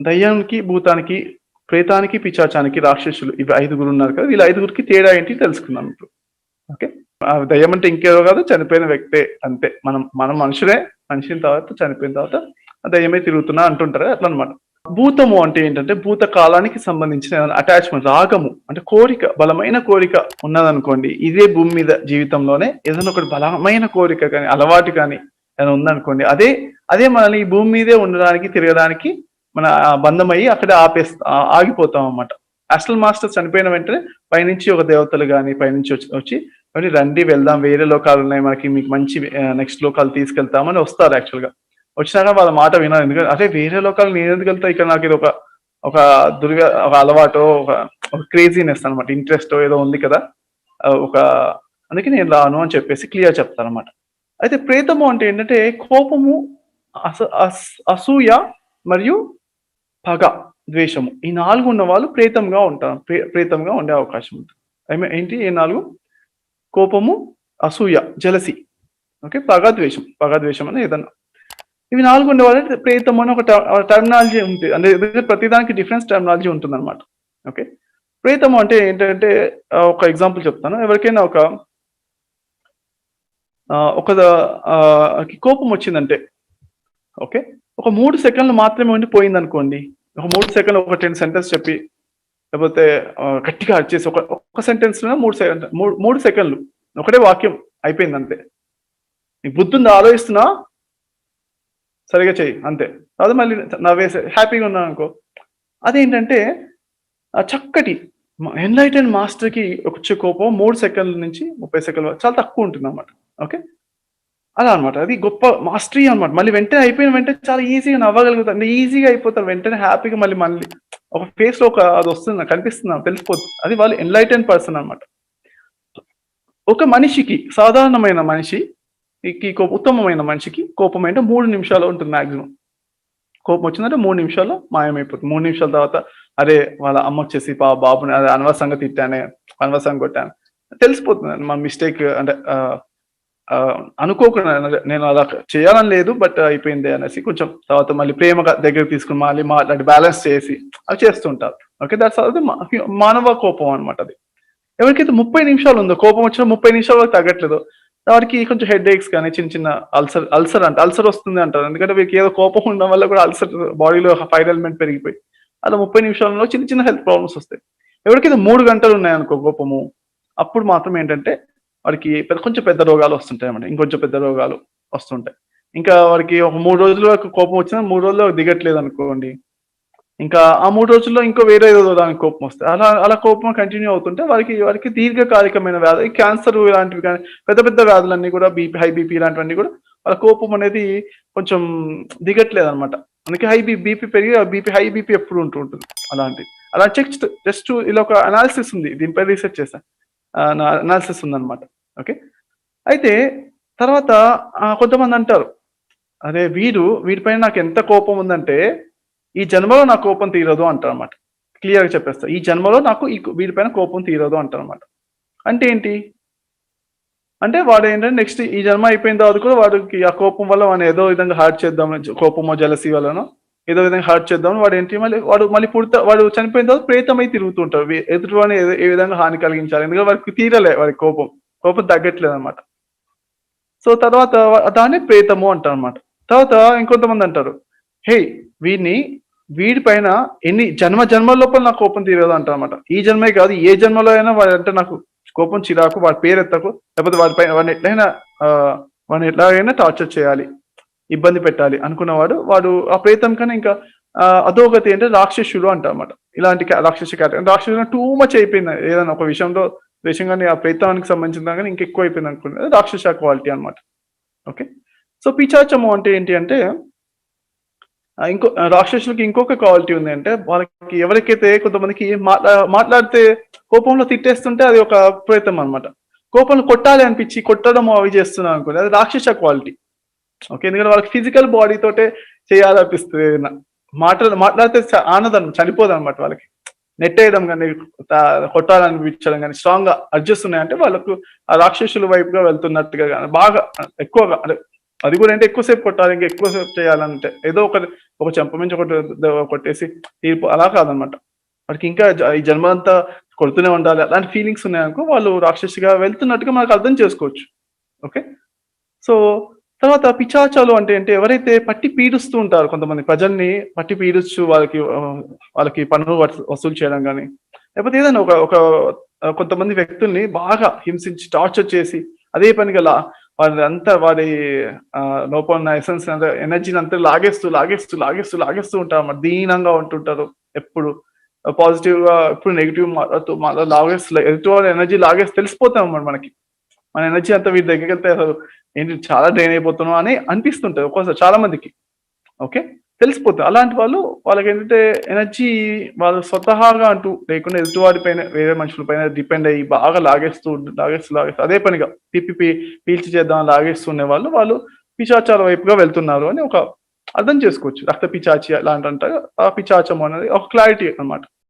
దయ్యానికి భూతానికి ప్రేతానికి పిచాచానికి రాక్షసులు ఇవి ఐదుగురు ఉన్నారు కదా వీళ్ళ ఐదుగురికి తేడా ఏంటి తెలుసుకుందాం ఇప్పుడు. ఓకే? దయ్యం అంటే ఇంకేదో కాదు చనిపోయిన వ్యక్తే అంతే. మనం మనం మనుషులే మనిషిన తర్వాత చనిపోయిన తర్వాత ఆ దయ్యమే తిరుగుతున్నా అంటుంటారు అట్లా అనమాట భూతము అంటే ఏంటంటే భూత కాలానికి సంబంధించిన అటాచ్మెంట్ రాగము అంటే కోరిక బలమైన కోరిక ఉన్నదనుకోండి ఇదే భూమి మీద జీవితంలోనే ఏదైనా ఒకటి బలమైన కోరిక కానీ అలవాటు కానీ ఏదైనా ఉందనుకోండి అదే అదే మనల్ని ఈ భూమి మీదే ఉండడానికి తిరగడానికి మన బంధం అయ్యి అక్కడే ఆపేస్తా ఆగిపోతాం అనమాట అస్టల్ మాస్టర్ చనిపోయిన వెంటనే పైనుంచి ఒక దేవతలు కానీ పైనుంచి వచ్చి వచ్చి మరి రండి వెళ్దాం వేరే లోకాలు ఉన్నాయి మనకి మీకు మంచి నెక్స్ట్ లోకాలు తీసుకెళ్తామని వస్తారు యాక్చువల్గా. వచ్చినాక వాళ్ళ మాట వినాలి. ఎందుకంటే అరే వేరే లోకాలు నేను ఎందుకు వెళ్తా? ఇక్కడ నాకు ఇది ఒక ఒక దుర్గ ఒక అలవాటు ఒక ఒక క్రేజీనెస్ అనమాట ఇంట్రెస్ట్ ఏదో ఉంది కదా ఒక అందుకే నేను రాను అని చెప్పేసి క్లియర్ చెప్తాను అనమాట అయితే ప్రేతము అంటే ఏంటంటే కోపము అస అసూయ మరియు పగ ద్వేషము ఈ నాలుగు ఉన్న వాళ్ళు ప్రేతంగా ఉంటారు ప్రేతంగా ఉండే అవకాశం ఉంటుంది. ఐ మీన్ ఏంటి? ఈ నాలుగు? కోపము అసూయ జలసి. ఓకే? పగ ద్వేషం. పగ ద్వేషం అని ఏదన్నా. ఇవి నాలుగు ఉండే వాళ్ళకి ప్రేతం అని ఒక టర్మినాలజీ ఉంటుంది. అంటే ప్రతిదానికి డిఫరెన్స్ టర్మినాలజీ ఉంటుంది అనమాట ఓకే? ప్రేతము అంటే ఏంటంటే ఒక ఎగ్జాంపుల్ చెప్తాను. ఎవరికైనా ఒక ఒక కోపం వచ్చిందంటే ఓకే? ఒక మూడు సెకండ్లు మాత్రమే ఉండి పోయింది అనుకోండి ఒక మూడు సెకండ్ ఒక టెన్ సెంటెన్స్ చెప్పి లేకపోతే గట్టిగా వచ్చేసి ఒక ఒక సెంటెన్స్ మూడు సెకండ్ మూడు మూడు సెకండ్లు ఒకటే వాక్యం అయిపోయింది అంతే. నీకు బుద్ధుంది ఆలోచిస్తున్నా? సరిగా చెయ్యి అంతే. తర్వాత మళ్ళీ నవ్వేసే హ్యాపీగా ఉన్నాను అనుకో. అదేంటంటే ఆ చక్కటి ఎన్లైటెన్ మాస్టర్కి వచ్చే కోపం మూడు సెకండ్ల నుంచి ముప్పై సెకండ్ల చాలా తక్కువ ఉంటుంది అన్నమాట ఓకే? అలా అనమాట అది గొప్ప మాస్టరీ అనమాట మళ్ళీ వెంటనే అయిపోయిన వెంటనే చాలా ఈజీగా నవ్వగలుగుతారు అంటే ఈజీగా అయిపోతారు. వెంటనే హ్యాపీగా మళ్ళీ మళ్ళీ ఒక ఫేస్లో ఒక అది వస్తుంది కనిపిస్తుంది తెలిసిపోతుంది అది వాళ్ళు ఎన్లైటెన్ పర్సన్ అనమాట ఒక మనిషికి సాధారణమైన మనిషికి కోప ఉత్తమమైన మనిషికి కోపం అంటే మూడు నిమిషాలు ఉంటుంది మాక్సిమం. కోపం వచ్చిందంటే మూడు నిమిషాల్లో మాయమైపోతుంది. మూడు నిమిషాల తర్వాత అరే వాళ్ళ అమ్మ వచ్చేసి పా బాబుని అదే అనవసరంగా తిట్టానే అనవసరంగా కొట్టాను. తెలిసిపోతుంది. మన మిస్టేక్ అంటే అనుకోకుండా నేను అలా చేయాలని లేదు బట్ అయిపోయింది అనేసి కొంచెం తర్వాత మళ్ళీ ప్రేమగా దగ్గర తీసుకుని మళ్ళీ మాట్లాడి బ్యాలెన్స్ చేసి అవి చేస్తుంటారు. ఓకే దట్స్ అది మా- మానవ కోపం అనమాట అది. ఎవరికైతే ముప్పై నిమిషాలు ఉందో కోపం వచ్చిన ముప్పై నిమిషాల వరకు తగ్గట్లేదు. వారికి కొంచెం హెడ్ ఏక్స్ కానీ చిన్న చిన్న అల్సర్ అల్సర్ అంట అల్సర్ వస్తుంది అంటారు. ఎందుకంటే వీరికి ఏదో కోపం ఉండడం వల్ల కూడా అల్సర్ బాడీలో ఫైర్ ఎలిమెంట్ పెరిగిపోయి అలా ముప్పై నిమిషాలలో చిన్న చిన్న హెల్త్ ప్రాబ్లమ్స్ వస్తాయి. ఎవరికైతే మూడు గంటలు ఉన్నాయనుకో కోపము అప్పుడు మాత్రం ఏంటంటే వారికి పెద్ద కొంచెం పెద్ద రోగాలు వస్తుంటాయి అన్నమాట. ఇంకొంచెం పెద్ద రోగాలు వస్తుంటాయి. ఇంకా వారికి ఒక మూడు రోజుల వరకు కోపం వచ్చినా మూడు రోజుల్లో దిగట్లేదు అనుకోండి. ఇంకా ఆ మూడు రోజుల్లో ఇంకో వేరే ఏదో దానికి కోపం వస్తాయి అలా అలా కోపం కంటిన్యూ అవుతుంటే వారికి వారికి దీర్ఘకాలికమైన వ్యాధి క్యాన్సర్ ఇలాంటివి కానీ పెద్ద పెద్ద వ్యాధులన్నీ కూడా బీపీ హై బీపీ ఇలాంటివన్నీ కూడా వాళ్ళ కోపం అనేది కొంచెం దిగట్లేదు అనమాట అందుకే హై బీ బీపీ పెరిగి బీపీ హై బీపీ ఎప్పుడు ఉంటూ ఉంటుంది అలాంటి అలా చెక్ జస్ట్ ఇలా ఒక అనాలిసిస్ ఉంది. దీనిపై రీసెర్చ్ చేశాను అనాలిసిస్ ఉందన్నమాట. ఓకే అయితే తర్వాత కొంతమంది అంటారు అరే వీడు వీడిపైన నాకు ఎంత కోపం ఉందంటే ఈ జన్మలో నా కోపం తీరదు అంటారు అనమాట క్లియర్గా చెప్పేస్తా. ఈ జన్మలో నాకు ఈ వీడిపైన కోపం తీరదు అంటారు అనమాట అంటే ఏంటి? అంటే వాడు ఏంటంటే నెక్స్ట్ ఈ జన్మ అయిపోయిన తర్వాత కూడా వాడికి ఆ కోపం వల్ల వాడిని ఏదో విధంగా హార్ట్ చేద్దాం కోపమో జలసీ వల్లనో ఏదో విధంగా హర్ట్ చేద్దాం వాడు ఏంటి మళ్ళీ వాడు మళ్ళీ పుడతా వాడు చనిపోయిన తర్వాత ప్రేతమై తిరుగుతూ ఉంటాడు ఎదుటి వాడిని ఏ విధంగా హాని కలిగించాలి? ఎందుకంటే వాడికి తీరలే వాడి కోపం. కోపం తగ్గట్లేదు అనమాట సో తర్వాత దాన్ని ప్రేతము అంటారు అనమాట తర్వాత ఇంకొంతమంది అంటారు హే వీడిని వీడి పైన ఎన్ని జన్మ జన్మ లోపల నాకు కోపం తీరదు అంటారు అనమాట ఈ జన్మే కాదు ఏ జన్మలో అయినా వాడు అంటే నాకు కోపం చిరాకు వాడి పేరు ఎత్తకు లేకపోతే వాడి పైన వాడిని ఎట్లయినా వాడిని ఎట్లాగైనా టార్చర్ చేయాలి. ఇబ్బంది పెట్టాలి అనుకున్నవాడు వాడు ఆ ప్రేతం కన్నా ఇంకా అధోగతి అంటే రాక్షసుడు అంటారన్నమాట. ఇలాంటి రాక్షస కేటగిరీ రాక్షసు టూ మచ్ అయిపోయింది. ఏదైనా ఒక విషయంలో విషయం కానీ ఆ ప్రేతానికి సంబంధించిన కానీ ఇంకా ఎక్కువ అయిపోయింది అనుకున్నది. రాక్షస క్వాలిటీ అన్నమాట. ఓకే సో పిచాచము అంటే ఏంటి అంటే ఇంకో రాక్షసులకి ఇంకొక క్వాలిటీ ఉంది అంటే వాళ్ళకి ఎవరికైతే కొంతమందికి మాట్లాడితే కోపంలో తిట్టేస్తుంటే అది ఒక ప్రేతం అన్నమాట. కోపంలో కొట్టాలి అనిపించి కొట్టడం అవి చేస్తున్నాం అనుకోండి అది రాక్షస క్వాలిటీ ఓకే ఎందుకంటే వాళ్ళకి ఫిజికల్ బాడీ తోటే చేయాలనిపిస్తుంది. మాటలు మాట్లా మాట్లాడితే ఆనందం చనిపోదు అనమాట వాళ్ళకి. నెట్టేయడం కానీ కొట్టాలనిపించడం కానీ స్ట్రాంగ్గా అడ్జస్ట్ ఉన్నాయంటే వాళ్ళకు ఆ రాక్షసుల వైపుగా వెళ్తున్నట్టుగా కానీ బాగా ఎక్కువగా అంటే అది కూడా అంటే ఎక్కువసేపు కొట్టాలి ఇంకా ఎక్కువసేపు చేయాలంటే ఏదో ఒక ఒక చెంప మించి ఒకటి కొట్టేసి తీర్పు అలా కాదనమాట వాడికి ఇంకా ఈ జన్మ అంతా కొడుతూనే ఉండాలి. అలాంటి ఫీలింగ్స్ ఉన్నాయనుకో వాళ్ళు రాక్షసిగా వెళ్తున్నట్టుగా మనకు అర్థం చేసుకోవచ్చు. ఓకే? సో తర్వాత పిచాచాలు అంటే అంటే ఎవరైతే పట్టి పీడుస్తూ ఉంటారు కొంతమంది ప్రజల్ని పట్టి పీడుస్తూ వాళ్ళకి వాళ్ళకి పనులు వసూలు చేయడం కానీ లేకపోతే ఏదైనా ఒక ఒక కొంతమంది వ్యక్తుల్ని బాగా హింసించి టార్చర్ చేసి అదే పనిగా గల వారి అంతా వారి లోపల ఉన్న ఎసెన్స్ ఎనర్జీని అంతా లాగేస్తూ లాగేస్తూ లాగేస్తూ లాగేస్తూ ఉంటారు మరి దీనంగా ఉంటుంటారు ఎప్పుడు. పాజిటివ్గా ఎప్పుడు నెగిటివ్ మాట్లాడుతూ మళ్ళీ లాగేస్తూ ఎదుటి వాళ్ళ ఎనర్జీ లాగేసి తెలిసిపోతాం అన్నమాట మనకి. మన ఎనర్జీ అంతా వీటి దగ్గరికి వెళ్తే అసలు ఏంటి చాలా డ్రైన్ అయిపోతున్నాం అని అనిపిస్తుంటది ఒక్కోసారి చాలా మందికి. ఓకే? తెలిసిపోతుంది. అలాంటి వాళ్ళు వాళ్ళకి ఏంటంటే ఎనర్జీ వాళ్ళు స్వతహాగా అంటూ లేకుండా ఎదుటివారి పైన వేరే మనుషుల పైన డిపెండ్ అయ్యి బాగా లాగేస్తూ లాగేస్తూ లాగేస్తూ అదే పనిగా పిపిపి పీల్చి చేద్దాం లాగేస్తున్న వాళ్ళు వాళ్ళు పిచాచాల వైపుగా వెళ్తున్నారు అని ఒక అర్థం చేసుకోవచ్చు. రక్త పిచాచి అలాంటి అంటారు. ఆ పిచాచం అనేది ఒక క్లారిటీ అన్నమాట.